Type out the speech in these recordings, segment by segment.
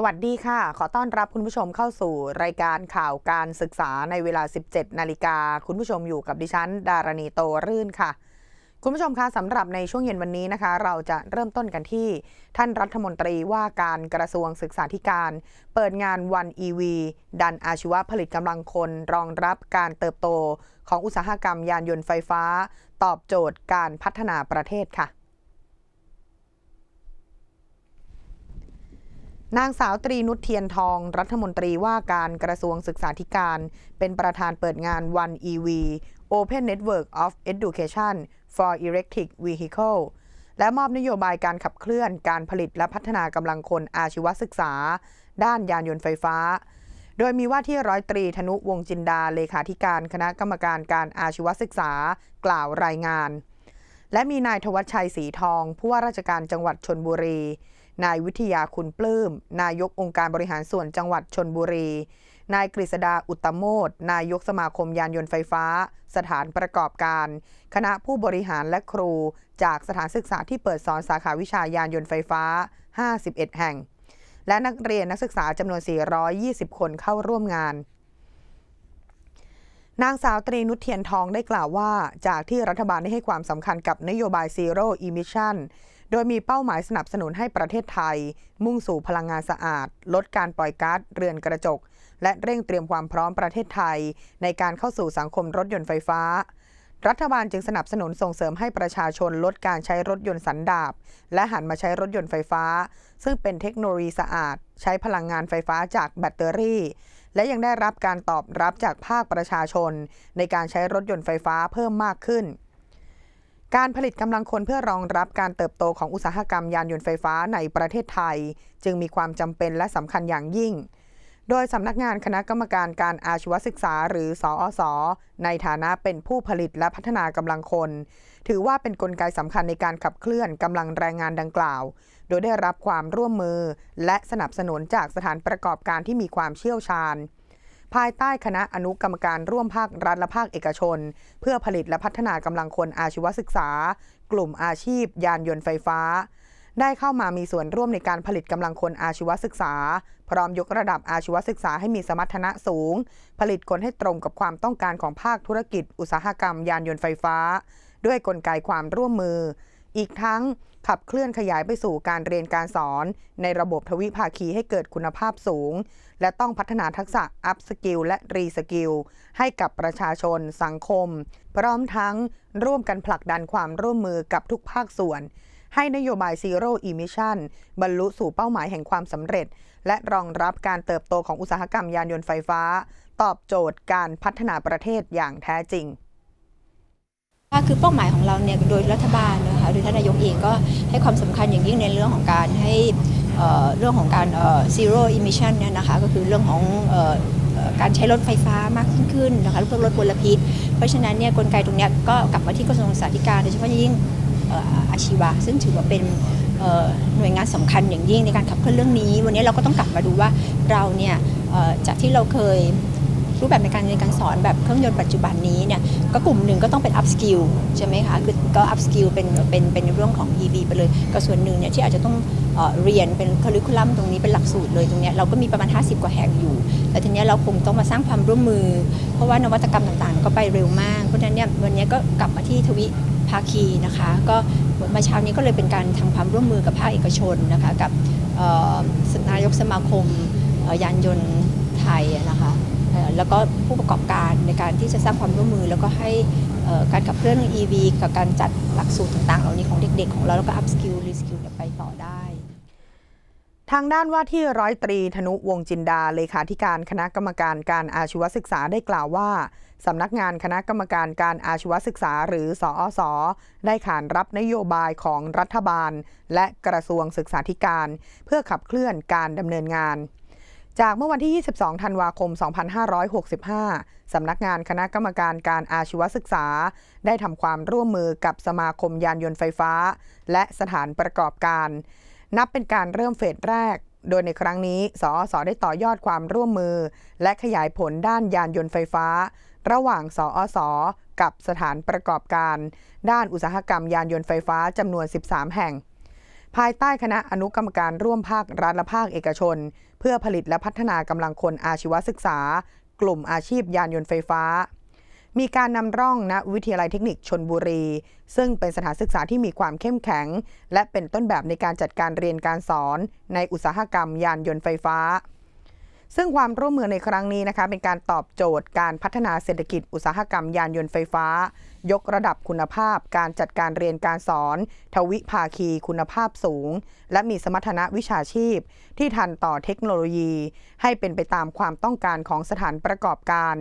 สวัสดีค่ะ ขอต้อนรับคุณผู้ชมเข้าสู่รายการข่าวการศึกษาในเวลา 17 นาฬิกา คุณผู้ชมอยู่กับดิฉัน ดารณีโตรื่นค่ะ คุณผู้ชมคะสำหรับในช่วงเย็นวันนี้นะคะ เราจะเริ่มต้นกันที่ ท่านรัฐมนตรีว่าการกระทรวงศึกษาธิการ เปิดงานวัน EV ดันอาชีวะผลิตกำลังคน รองรับการเติบโตของอุตสาหกรรมยานยนต์ไฟฟ้า ตอบโจทย์การพัฒนาประเทศค่ะ นางสาวตรีนุชเทียนทอง รัฐมนตรีว่าการกระทรวงศึกษาธิการ เป็นประธานเปิดงาน One EV Open Network of Education for Electric Vehicle และมอบนโยบายการขับเคลื่อนการผลิตและพัฒนากำลังคนอาชีวศึกษา ด้านยานยนต์ไฟฟ้า โดยมีว่าที่ร้อยตรีธนุวงจินดาเลขาธิการคณะกรรมการการอาชีวศึกษากล่าวรายงาน และมีนายทวัชชัยศรีทอง ผู้ว่าราชการจังหวัดชนบุรี นายวิทยาคุณปลื้ม นายกองค์การบริหารส่วนจังหวัดชนบุรี นายกฤษดาอุตโมดนายกสมาคมยานยนต์ไฟฟ้า สถานประกอบการ คณะผู้บริหารและครู จากสถานศึกษาที่เปิดสอนสาขาวิชายานยนต์ไฟฟ้า 51 แห่ง และนักเรียนนักศึกษาจำนวน 420 คนเข้าร่วมงานนางสาวตรีนุชเทียนทองได้กล่าวว่า จากที่รัฐบาลได้ให้ความสำคัญกับนโยบาย Zero Emission โดยมีเป้าหมายสนับสนุนให้ประเทศไทย มุ่งสู่พลังงานสะอาด ลดการปล่อยก๊าซเรือนกระจก และเร่งเตรียมความพร้อมประเทศไทย ในการเข้าสู่สังคมรถยนต์ไฟฟ้า รัฐบาลจึงสนับสนุนส่งเสริมให้ประชาชนลดการใช้รถยนต์สันดาปและหันมาใช้รถยนต์ไฟฟ้า ซึ่งเป็นเทคโนโลยีสะอาด ใช้พลังงานไฟฟ้าจากแบตเตอรี่ และยังได้รับการตอบรับจากภาคประชาชน ในการใช้รถยนต์ไฟฟ้าเพิ่มมากขึ้น การผลิตกำลังคนเพื่อรองรับการเติบโตของอุตสาหกรรมยานยนต์ไฟฟ้าในประเทศไทย จึงมีความจำเป็นและสำคัญอย่างยิ่ง โดยสำนักงานคณะกรรมการการอาชีวศึกษาหรือ สอสอในฐานะเป็นผู้ผลิตและพัฒนากำลังคน ถือว่าเป็นนกลไกสำคัญในการขับเคลื่อนกำลังแรงงานดังกล่าว โดยได้รับความร่วมมือ และสนับสนุนจากสถานประกอบการที่มีความเชี่ยวชาญ ภายใต้คณะอนุกรรมการร่วมภาครัฐและภาคเอกชน เพื่อผลิตและพัฒนากำลังคนอาชีวศึกษา กลุ่มอาชีพ ยานยนต์ไฟฟ้า ได้เข้ามามีส่วนร่วมในการผลิตกำลังคนอาชีวศึกษา พร้อมยกระดับอาชีวศึกษาให้มีสมรรถนะสูง ผลิตคนให้ตรงกับความต้องการของภาคธุรกิจ อุตสาหกรรม ยานยนต์ไฟฟ้า ด้วยกลไกความร่วมมือ อีกทั้งขับเคลื่อนขยายไปสู่การเรียนการสอน ในระบบทวิภาคีให้เกิดคุณภาพสูง และต้องพัฒนาทักษะอัพสกิลและรีสกิลให้กับประชาชนสังคม พร้อมทั้งร่วมกันผลักดันความร่วมมือกับทุกภาคส่วน ให้นโยบาย Zero Emission บรรลุสู่เป้าหมายแห่งความสำเร็จ และรองรับการเติบโตของอุตสาหกรรมยานยนต์ไฟฟ้า ตอบโจทย์การพัฒนาประเทศอย่างแท้จริง ค่ะคือเป้าหมายของเราเนี่ยโดยรัฐบาลนะคะโดยท่านนายกเองก็ให้ความสำคัญอย่างยิ่งในเรื่องของการให้เเรื่องของการ zero emission เนี่ยนะคะก็คือเรื่องของการใช้รถไฟฟ้ามากขึ้นนะคะเพื่อลดมลพิษ เพราะฉะนั้นเนี่ยกลไกตรงนี้ก็กลับมาที่กระทรวงศึกษาธิการโดยเฉพาะยิ่งอาชีวะ ซึ่งถือว่าเป็นหน่วยงานสำคัญอย่างยิ่งในการขับเคลื่อนเรื่องนี้ วันนี้เราก็ต้องกลับมาดูว่าเราเนี่ยจากที่เราเคย รูปแบบในการเรียนการสอนแบบเครื่องยนต์ปัจจุบันนี้เนี่ยก็กลุ่มหนึ่งก็ต้องเป็น up skill ใช่ไหมคะคือก็ up skill เป็นเป็นเป็นเรื่องของ EV ไปเลยก็ส่วนหนึ่งเนี่ยที่อาจจะต้องเออเรียนเป็นค u ริคูลัมตรงนี้เป็นหลักสูตรเลยตรงเนี้ยเราก็มีประมาณ 50 กว่าแห่งอยู่แต่ทีเนี้ยเราคงต้องมาสร้างความร่วมมือ เพราะว่านวัตกรรมต่างๆ ก็ไปเร็วมากเพราะฉะนั้นเนี่ยวันนี้ก็กลับมาที่ทวิภาคีนะคะ ก็มื่อเช้านี้ก็เลยเป็นการทำความร่วมมือกับภาคเอกชนนะคะกับนายกสมาคมยานยนต์ไทยนะคะ แล้วก็ผู้ประกอบการในการที่จะสร้างความร่วมมือ แล้วก็ให้การขับเคลื่อนเรื่อง EV กับการจัดหลักสูตรต่างๆ เหล่านี้ของเด็กๆ ของเรา แล้วก็ up skill re skill ไปต่อได้ทางด้านว่าที่ร้อยตรีธนุวงจินดาเลขาธิการคณะกรรมการการอาชีวศึกษาได้กล่าวว่าสำนักงานคณะกรรมการการอาชีวศึกษาหรือสอสอได้ขานรับนโยบายของรัฐบาล และกระทรวงศึกษาธิการ เพื่อขับเคลื่อนการดำเนินงาน จากเมื่อวันที่ 22 ธันวาคม 2565 สำนักงานคณะกรรมการการอาชีวศึกษา ได้ทำความร่วมมือกับสมาคมยานยนต์ไฟฟ้า และสถานประกอบการ นับเป็นการเริ่มเฟสแรก โดยในครั้งนี้สอสได้ต่อยอดความร่วมมือ และขยายผลด้านยานยนต์ไฟฟ้า ระหว่างสอสกับสถานประกอบการ ด้านอุตสาหกรรมยานยนต์ไฟฟ้าจำนวน 13 แห่ง ภายใต้คณะอนุกรรมการร่วมภาครัฐและภาคเอกชน เพื่อผลิตและพัฒนากำลังคนอาชีวศึกษา กลุ่มอาชีพยานยนต์ไฟฟ้า มีการนำร่องณวิทยาลัยเทคนิคชนบุรี ซึ่งเป็นสถานศึกษาที่มีความเข้มแข็ง และเป็นต้นแบบในการจัดการเรียนการสอน ในอุตสาหกรรมยานยนต์ไฟฟ้า ซึ่งความร่วมมือในครั้งนี้นะคะเป็นการตอบโจทย์การพัฒนาเศรษฐกิจอุตสาหกรรมยานยนต์ไฟฟ้า ยกระดับคุณภาพ การจัดการเรียนการสอน ทวิภาคีคุณภาพสูง และมีสมรรถนะวิชาชีพ ที่ทันต่อเทคโนโลยี ให้เป็นไปตามความต้องการของสถานประกอบการ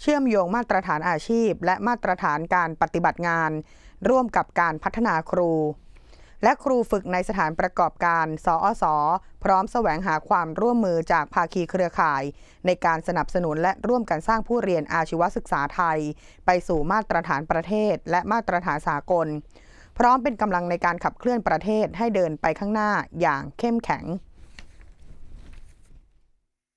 เชื่อมโยงมาตรฐานอาชีพ และมาตรฐานการปฏิบัติงาน ร่วมกับการพัฒนาครู และครูฝึกในสถานประกอบการ สอสอพร้อมแสวงหาความร่วมมือจากภาคีเครือข่าย ในการสนับสนุนและร่วมกันสร้างผู้เรียนอาชีวศึกษาไทย ไปสู่มาตรฐานประเทศ และมาตรฐานสากล พร้อมเป็นกำลังในการขับเคลื่อนประเทศให้เดินไปข้างหน้าอย่างเข้มแข็ง